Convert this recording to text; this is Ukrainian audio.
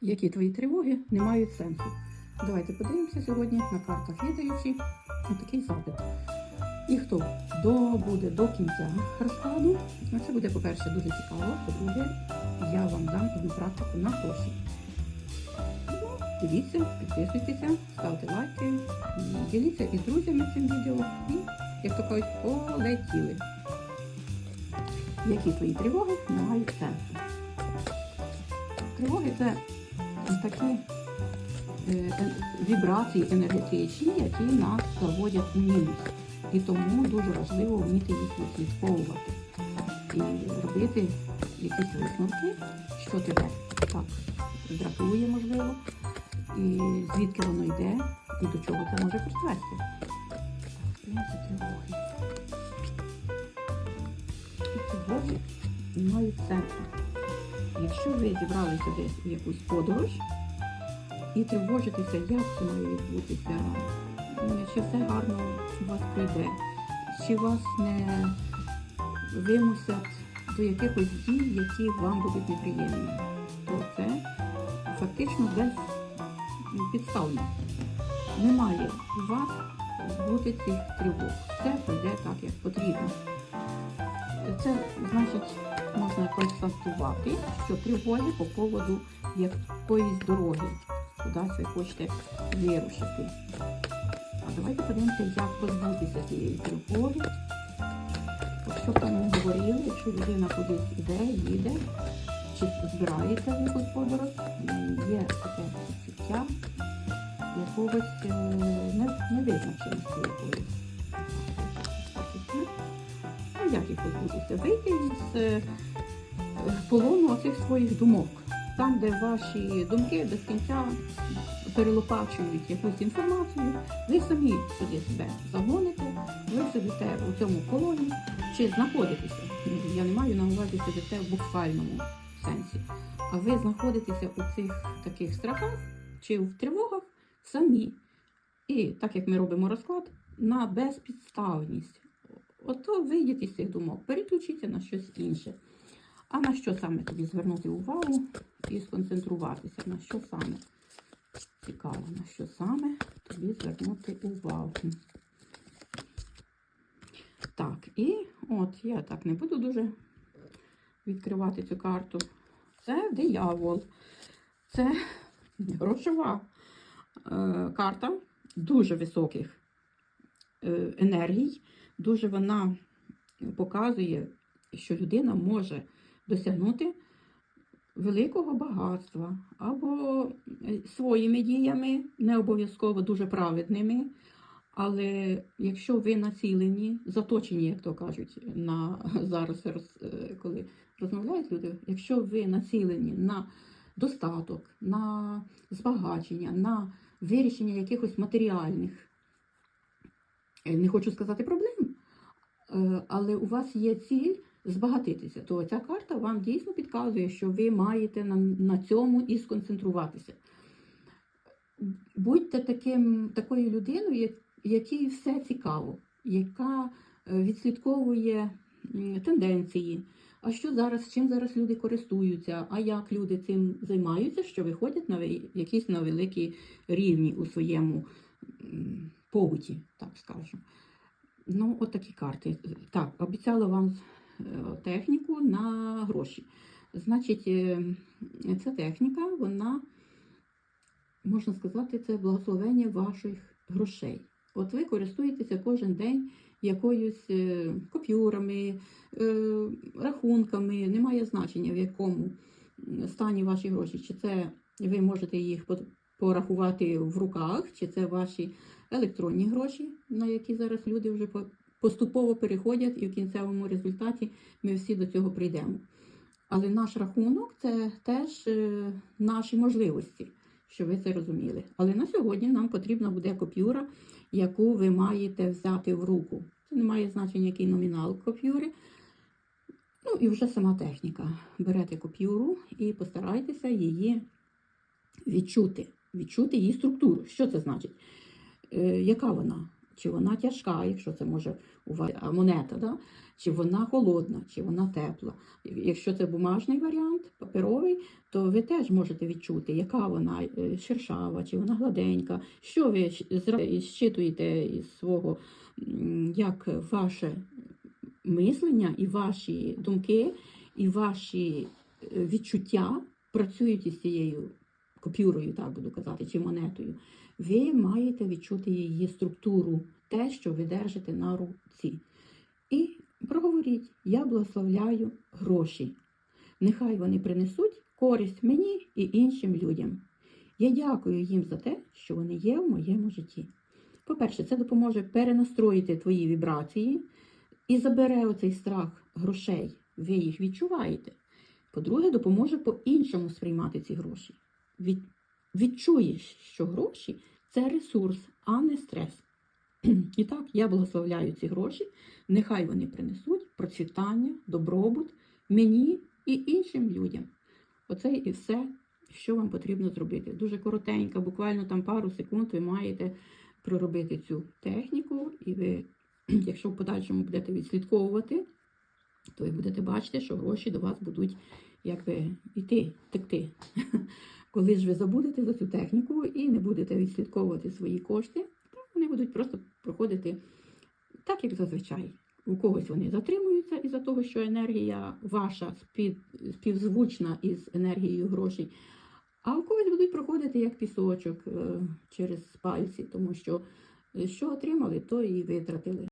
Які твої тривоги не мають сенсу. Давайте подивимося сьогодні на картах відаючи такий запит. І хто добуде до кінця розкладу, це буде, по-перше, дуже цікаво. По-друге, я вам дам одну практику на гроші. Ну, Дивіться, підписуйтеся, ставте лайки, діліться із друзями цим відео і, як то кажуть, полетіли. Які твої тривоги не мають сенсу. Тривоги це такі е, вібрації енергетичні, які нас заводять у мінус. І тому дуже важливо вміти їх відслідковувати і робити якісь висновки, що тебе так дратує, можливо, і звідки воно йде, і до чого це може призвести. І не мають сенсу. Якщо ви зібралися десь у якусь подорож і тривожитеся, як це має відбутися, чи все гарно у вас пройде, чи вас не вимусять до якихось дій, які вам будуть неприємні, то це фактично безпідставно. Немає у вас бути цих тривог. Все пройде так, як потрібно. Це значить можна констатувати, що тривоги по поводу якоїсь дороги, кудись ви хочете вирушити. А давайте подивимося, як позбутися цієї тривоги. Якщо там не говорили, якщо людина кудись іде, їде, чи збирається в якусь подорож, є таке відчуття якогось е, не- невизначеності якоїсь. Як їх позбутися? Вийти з е, полону оцих своїх думок. Там, де ваші думки без кінця перелопачують якусь інформацію, ви самі сюди себе загоните, ви сидите у цьому полоні чи знаходитеся. Я не маю на увазі сидите в буквальному сенсі. А ви знаходитеся у цих таких страхах чи в тривогах самі. І так як ми робимо розклад, на безпідставність. Ото вийдіть із цих думок, переключіться на щось інше. А на що саме тобі звернути увагу і сконцентруватися? На що саме? Цікаво, на що саме тобі звернути увагу. Так, і от я так не буду дуже відкривати цю карту. Це диявол. Це грошова е, карта дуже високих е, енергій. Дуже вона показує, що людина може досягнути великого багатства або е, своїми діями, не обов'язково дуже праведними. Але якщо ви націлені, заточені, як то кажуть, на зараз, е, коли розмовляють люди, якщо ви націлені на достаток, на збагачення, на вирішення якихось матеріальних, е, не хочу сказати проблем, але у вас є ціль збагатитися, то ця карта вам дійсно підказує, що ви маєте на, на цьому і сконцентруватися. Будьте таким, такою людиною, якій все цікаво, яка е, відслідковує тенденції. А що зараз, чим зараз люди користуються, а як люди цим займаються, що виходять на якісь на великі рівні у своєму побуті, так скажу. Ну, от такі карти. Так, обіцяла вам е, техніку на гроші. Значить, е, ця техніка, вона, можна сказати, це благословення ваших грошей. От ви користуєтеся кожен день якоюсь е, купюрами, е, рахунками, немає значення, в якому стані ваші гроші. Чи це ви можете їх порахувати в руках, чи це ваші електронні гроші, на які зараз люди вже поступово переходять, і в кінцевому результаті ми всі до цього прийдемо. Але наш рахунок це теж е, наші можливості, що ви це розуміли. Але на сьогодні нам потрібна буде купюра, яку ви маєте взяти в руку. Це не має значення, який номінал купюри. Ну і вже сама техніка. Берете купюру і постарайтеся її відчути, відчути її структуру. Що це значить? Е, яка вона? чи вона тяжка, якщо це може у вас монета, да? чи вона холодна, чи вона тепла. Якщо це бумажний варіант, паперовий, то ви теж можете відчути, яка вона е, шершава, чи вона гладенька, що ви щитуєте із свого, як ваше мислення і ваші думки, і ваші е, відчуття працюють із цією купюрою, так буду казати, чи монетою. Ви маєте відчути її структуру, те, що ви держите на руці. І проговоріть: я благословляю гроші. Нехай вони принесуть користь мені і іншим людям. Я дякую їм за те, що вони є в моєму житті. По-перше, це допоможе перенастроїти твої вібрації і забере оцей страх грошей. Ви їх відчуваєте. По-друге, допоможе по-іншому сприймати ці гроші. Відчуєш, що гроші це ресурс, а не стрес. І так, я благословляю ці гроші. Нехай вони принесуть процвітання, добробут мені і іншим людям. Оце і все, що вам потрібно зробити. Дуже коротенько, буквально там пару секунд ви маєте проробити цю техніку, і ви, якщо в подальшому будете відслідковувати, то ви будете бачити, що гроші до вас будуть якби йти, текти. Коли ж ви забудете за цю техніку і не будете відслідковувати свої кошти, то вони будуть просто проходити так, як зазвичай. У когось вони затримуються із-за того, що енергія ваша спів, співзвучна із енергією грошей, а у когось будуть проходити як пісочок е, через пальці, тому що е, що отримали, то і витратили.